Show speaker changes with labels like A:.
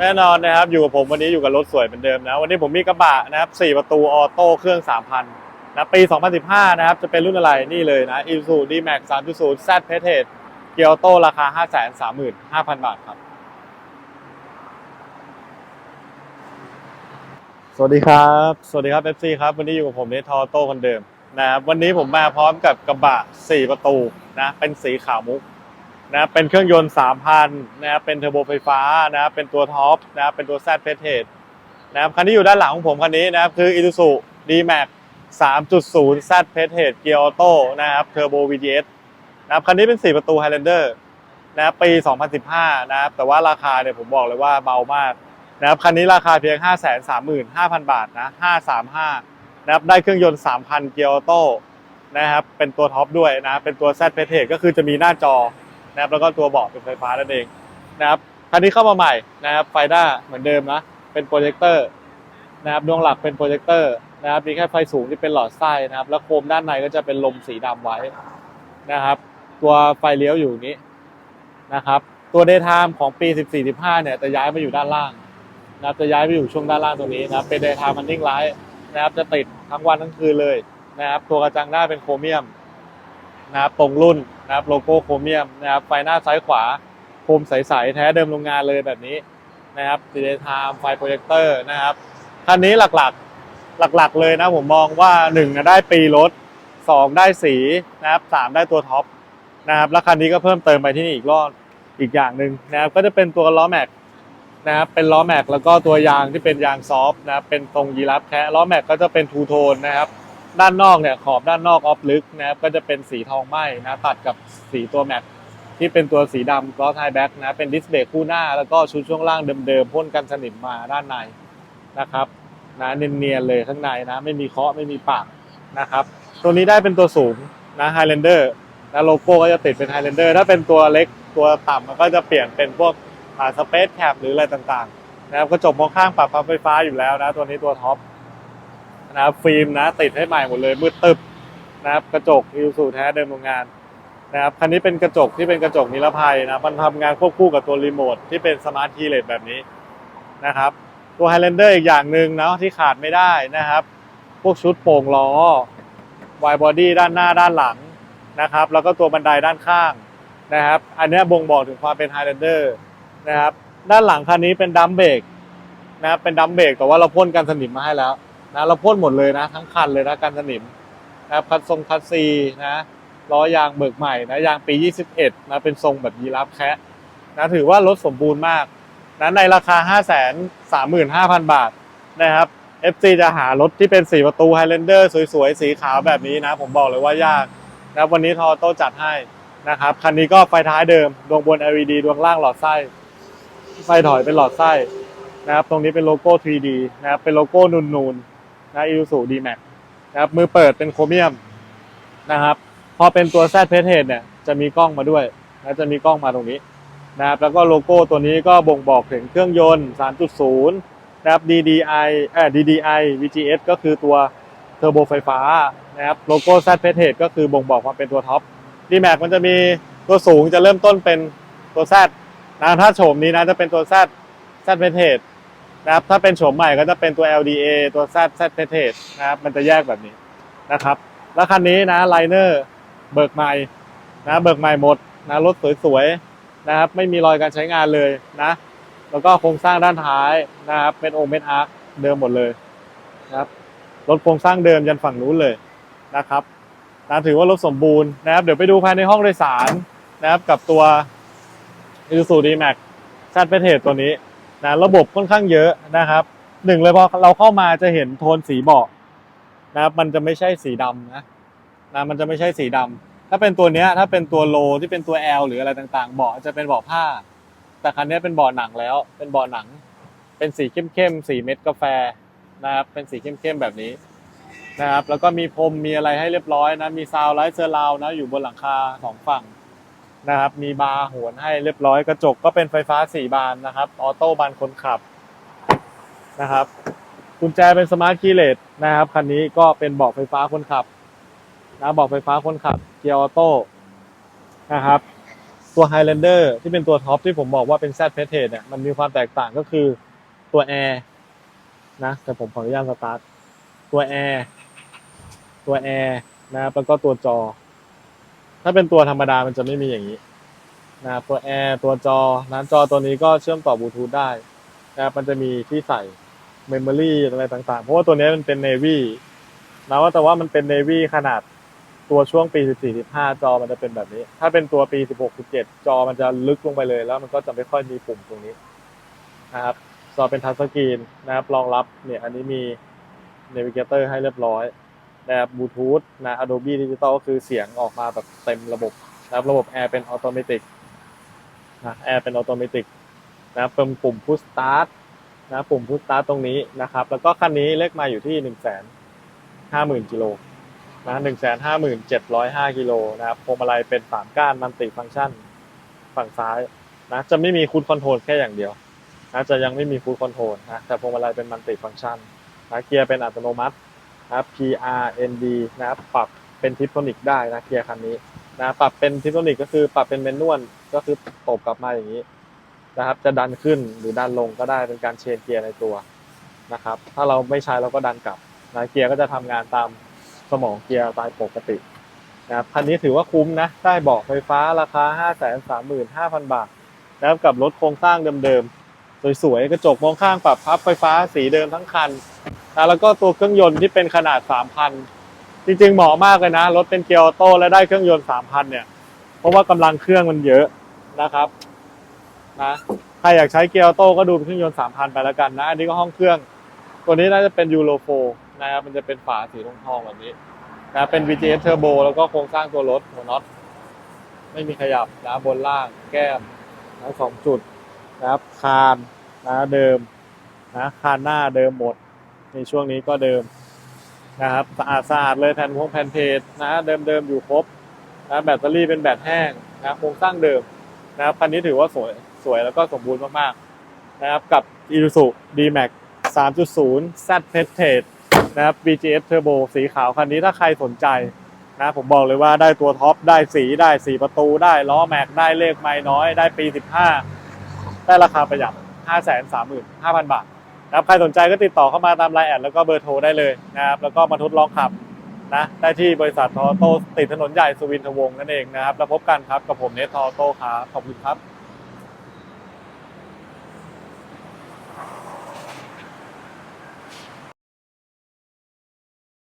A: แน่นอนนะครับ อยู่กับผมวันนี้อยู่กับรถสวยเหมือนเดิมนะ วันนี้ผมมีกระบะนะครับ4ประตูออโต้เครื่อง 3,000นะปี 2015 นะครับ จะเป็นรุ่นอะไรนี่เลยนะ Isuzu D-Max 3.0 Z p e t e เกียร์ออโต้ราคา 535,000 บาทครับ สวัสดีครับ สวัสดีครับ FC ครับ วันนี้อยู่กับผมเนทอโต้คนเดิมนะครับวันนี้ผมมาพร้อมกับกระบะ 4 ประตูนะ เป็นสีขาวมุก นะเป็นเครื่องยนต์ 3,000นะครับเป็นเทอร์โบไฟฟ้านะครับเป็นตัวท็อปนะครับเป็นตัว Z p e t e นะครับคันที่อยู่ด้านหลังของผมคันนี้นะครับคือ Isuzu D-Max 3.0 Z p e t e เกียร์ออโต้นะครับเทอร์โบ VGS นะครับคันนี้เป็น 4 ประตู Highlander นะครับปี 2015 นะครับแต่ว่าราคาเนี่ยผมบอกเลยว่าเบามากนะครับคันนี้ราคาเพียง 535,000 บาทนะ 535 นะครับได้เครื่องยนต์ 3,000 เกียร์ออโต้นะครับเป็นตัวท็อปด้วยนะเป็นตัว Z p e t e ก็คือจะมีหน้าจอ นะครับแล้วก็ตัวเบาะเป็นไฟฟ้านั่นเองนะครับคันนี้เข้ามาใหม่นะครับไฟหน้าเหมือนเดิมนะเป็นโปรเจคเตอร์นะครับดวงหลักเป็นโปรเจคเตอร์นะครับมีแค่ไฟสูงที่เป็นหลอดไส้นะครับ แล้วโคมด้านในก็จะเป็นลมสีดำไว้นะครับ ตัวไฟเลี้ยวอยู่นี้นะครับตัว daytime ของปี 14-15 เนี่ยจะย้ายมาอยู่ด้านล่างนะครับจะย้ายไปอยู่ช่วงด้านล่างตรงนี้นะครับเป็น daytime running light นะครับจะติดทั้งวันทั้งคืนเลยนะครับตัวกระจังหน้าเป็นโครเมียม นะครับตรงรุ่นนะครับโลโก้โครเมียมนะครับไฟหน้าซ้ายขวาโคมใสๆแท้เดิมโรงงานเลยแบบนี้นะครับดีเดย์ไทม์ไฟโปรเจคเตอร์นะครับคันนี้หลักๆหลักๆเลยนะผมมองว่า1นได้ปีรถ 2 ได้สีนะครับ3ได้ตัวท็อปนะครับแล้วคันนี้ก็เพิ่มเติมไปที่นี่อีกรอบอีกอย่างหนึ่งนะครับก็จะเป็นตัวล้อแม็กนะครับเป็นล้อแม็กแล้วก็ตัวยางที่เป็นยางซอฟต์นะครับเป็นตรงยีราฟแคะล้อแม็กก็จะเป็นทูโทนนะครับ ด้านนอกเนี่ยขอบด้านนอกออฟลึกนะครับก็จะเป็นสีทองไหม้นะตัดกับสีตัวแม็กที่เป็นตัวสีดำกลอสไฮแบ็กนะเป็นดิสเบรกคู่หน้า แล้วก็ชุดช่วงล่างเดิมๆพ่นกันสนิมมาด้านในนะครับนะเนียนๆเลยข้างในนะไม่มีเคาะไม่มีปากนะครับตัวนี้ได้เป็นตัวสูงนะไฮแลนเดอร์นะโลโก้ก็จะติดเป็นไฮแลนเดอร์ถ้าเป็นตัวเล็กตัวต่ำมันก็จะเปลี่ยนเป็นพวกสเปซแคปหรืออะไรต่างๆนะครับกระจกมองข้างปรับพับไฟฟ้าอยู่แล้วนะตัวนี้ตัวท็อป นะครับฟิล์มนะติดให้ใหม่หมดเลยมืดตึบนะครับกระจกอิวสูแท้เดิมโรงงานนะครับคันนี้เป็นกระจกที่เป็นกระจกนิรภัยนะมันทำงานควบคู่กับตัวรีโมทที่เป็นสมาร์ทคีย์เลสแบบนี้นะครับ ตัวไฮแลนเดอร์อีกอย่างหนึ่งนะที่ขาดไม่ได้นะครับ พวกชุดโป่งล้อวายบอดี้ด้านหน้าด้านหลังนะครับ แล้วก็ตัวบันไดด้านข้างนะครับ อันนี้บ่งบอกถึงความเป็นไฮแลนเดอร์นะครับ ด้านหลังคันนี้เป็นดัมเบรกนะครับเป็นดัมเบรกแต่ว่าเราพ่นกันสนิมมาให้แล้ว นะเราพ่นหมดเลยนะ ทั้งคันเลยนะกันสนิมนะครับคันทรงคัสซีนะล้อยางเบิกใหม่นะยางปี 21นะเป็นทรงแบบยีราฟแคะนะถือว่ารถสมบูรณ์มากนะในราคา 535,000 บาทนะครับ FC จะหารถที่เป็น 4 ประตู Highlander สวยๆ สีขาวแบบนี้นะ ผมบอกเลยว่ายากนะวันนี้ทอโต้จัดให้นะครับ คันนี้ก็ไฟท้ายเดิม ดวงบน LED ดวงล่างหลอดไส้ ไฟถอยเป็นหลอดไส้นะครับ ตรงนี้เป็นโลโก้ 3D นะครับ เป็นโลโก้นูนๆ นะอิ s ู D-Max นะครับมือเปิดเป็นโครเมียมนะครับ พอเป็นตัว Z p e t e เนี่ยจะมีกล้องมาด้วยนะจะมีกล้องมาตรงนี้นะครับแล้วก็โลโก้ตัวนี้ก็บ่งบอกถึงเครื่องยนต์ 3.0 นะครับ DDI เอ่อ DDI VGS ก็คือตัวเทอร์โบไฟฟ้านะครับโลโก้ Z p e t e ก็คือบ่งบอกความเป็นตัวท็อป D-Max มันจะมีตัวสูงจะเริ่มต้นเป็นตัว Z นะถ้าโฉมนี้นะจะเป็นตัว Z Z p e t e นะครับถ้าเป็นโฉมใหม่ก็จะเป็นตัว LDA ตัว Z Z p e t e นะครับมันจะแยกแบบนี้นะครับ แล้วคันนี้นะไลเนอร์เบิกใหม่นะเบิกใหม่หมดนะรถสวยๆนะครับไม่มีรอยการใช้งานเลยนะแล้วก็โครงสร้างด้านท้ายนะครับเป็นองค์เม็ดอาร์คเดิมหมดเลยนะครับรถโครงสร้างเดิมยันฝั่งนู้นเลยนะครับนะถือว่ารถสมบูรณ์นะครับ เดี๋ยวไปดูภายในห้องโดยสารนะครับกับตัว Isuzu D-Max Z p e t e ตัวนี้ นะระบบค่อนข้างเยอะนะครับหนึ่งเลยพอเราเข้ามาจะเห็นโทนสีเบาะนะครับมันจะไม่ใช่สีดำนะนะมันจะไม่ใช่สีดำถ้าเป็นตัวเนี้ยถ้าเป็นตัวโลที่เป็นตัว L หรืออะไรต่างๆเบาะจะเป็นเบาะผ้า แต่คันนี้เป็นเบาะหนังแล้ว เป็นเบาะหนัง เป็นสีเข้มๆสีเม็ดกาแฟนะครับเป็นสีเข้มๆแบบนี้นะครับแล้วก็มีพรมมีอะไรให้เรียบร้อยนะมีซาวไลท์เซอร์ราวนะอยู่บนหลังคาสองฝั่ง นะครับ มีบาร์หวนให้เรียบร้อยกระจกก็เป็นไฟฟ้า 4 บานนะครับออโต้บานคนขับนะครับกุญแจเป็นสมาร์ทคีย์เลสนะครับคันนี้ก็เป็นเบาะไฟฟ้าคนขับนะเบาะไฟฟ้าคนขับเกียร์ออโต้นะครับตัว Highlander ที่เป็นตัวท็อปที่ผมบอกว่าเป็น Z p e t e เนี่ยมันมีความแตกต่างก็คือตัว Air นะแต่ผมขออนุญาตสตาร์ทตัว Air ตัว Air นะครับแล้วก็ตัวจอ ถ้าเป็นตัวธรรมดามันจะไม่มีอย่างนี้นะครับตัว Air ตัวจอนะจอตัวนี้ก็เชื่อมต่อบลูทูธได้นะครับมันจะมีที่ใส่ Memory อะไรต่างๆ เพราะว่าตัวนี้มันเป็น Navy นะว่าแต่ว่ามันเป็น Navy ขนาดตัวช่วงปี 14 15 จอมันจะเป็นแบบนี้ ถ้าเป็นตัวปี 16 17 จอมันจะลึกลงไปเลย แล้วมันก็จะไม่ค่อยมีปุ่มตรงนี้นะครับจอเป็นทัชสกรีนนะครับรองรับเนี่ยอันนี้มี Navigator ให้เรียบร้อย นะครับบลูทูธนะ Adobe Digital ก็คือเสียงออกมาแบบเต็มระบบนะครับระบบ Air เป็น Automatic นะ Air เป็น Automatic นะครับเป็นปุ่ม Push Start นะปุ่ม Push Start ตรงนี้นะครับ แล้วก็คันนี้เลขมาอยู่ที่ 1 5 0 0 0 0กิโลนะหนึ่งแสนห้าหมื่นเจ็ดร้อยห้ากิโลนะครับพวงมาลัยเป็นสามก้านมันติฟังก์ชันฝั่งซ้ายนะจะไม่มีคูดคอนโทรลแค่อย่างเดียวนะจะยังไม่มีคูดคอนโทรลนะแต่พวงมาลัยเป็นมันติฟังก์ชันนะเกียร์เป็นอัตโนมัติ นะครับ PRND นะครับปรับเป็นทิปโทนิกได้นะเกียร์คันนี้นะปรับเป็นทิปโทนิกก็คือปรับเป็นเมนนวลก็คือตบกลับมาอย่างนี้นะครับ จะดันขึ้นหรือดันลงก็ได้เป็นการเชนเกียร์ในตัวนะครับ ถ้าเราไม่ใช้เราก็ดันกลับนะเกียร์ก็จะทำงานตามสมองเกียร์ตายปกตินะครับคันนี้ถือว่าคุ้มนะได้เบาะไฟฟ้าราคา 5 3 5 0 0 0 บาทนะครับกับรถโครงสร้างเดิมๆ สวยๆ กระจกมองข้างปรับพับไฟฟ้าสีเดิมทั้งคันนะแล้วก็ตัวเครื่องยนต์ที่เป็นขนาด 3,000 จริงๆ เหมาะมากเลยนะ รถเป็นเกียร์ออโต้และได้เครื่องยนต์ 3,000 เนี่ย เพราะว่ากำลังเครื่องมันเยอะนะครับนะใครอยากใช้เกียร์ออโต้ก็ดูเป็นเครื่องยนต์ 3,000 ไปแล้วกันนะ อันนี้ก็ห้องเครื่อง ตัวนี้น่าจะเป็นยูโรโฟนะครับ มันจะเป็นฝาสีทองๆแบบนี้นะเป็น VGS Turbo แล้วก็โครงสร้างตัวรถหัวน็อตไม่มีขยับนะบนล่างแก้มนะสองจุด นะครับคานนะเดิมนะคานหน้าเดิมหมด ในช่วงนี้ก็เดิมนะครับสะอาดสะอาดเลยแผ่นพวงแผ่นเพจนะเดิมเดิมอยู่ครบนะแบตเตอรี่เป็นแบตแห้งนะโครงสร้างเดิมนะครับคันนี้ถือว่าสวยสวยแล้วก็สมบูรณ์มากๆนะครับกับ Isuzu D-Max 3.0 Z p e t e นะครับ VGS Turbo สีขาวคันนี้ถ้าใครสนใจนะผมบอกเลยว่าได้ตัวท็อปได้สีได้4ประตูได้ล้อแม็กได้เลขไม่น้อยได้ปี 15 ได้ราคาประหยัด 535,000 บาทนะครับใครสนใจก็ติดต่อเข้ามาตามไลน์แอดแล้วก็เบอร์โทรได้เลยนะครับแล้วก็มาทดลองขับนะได้ที่บริษัททอโต้ติดถนนใหญ่สุวินทวงศ์นั่นเองนะครับ แล้วพบกันครับกับผมเนททอโต้ครับขอบคุณครับ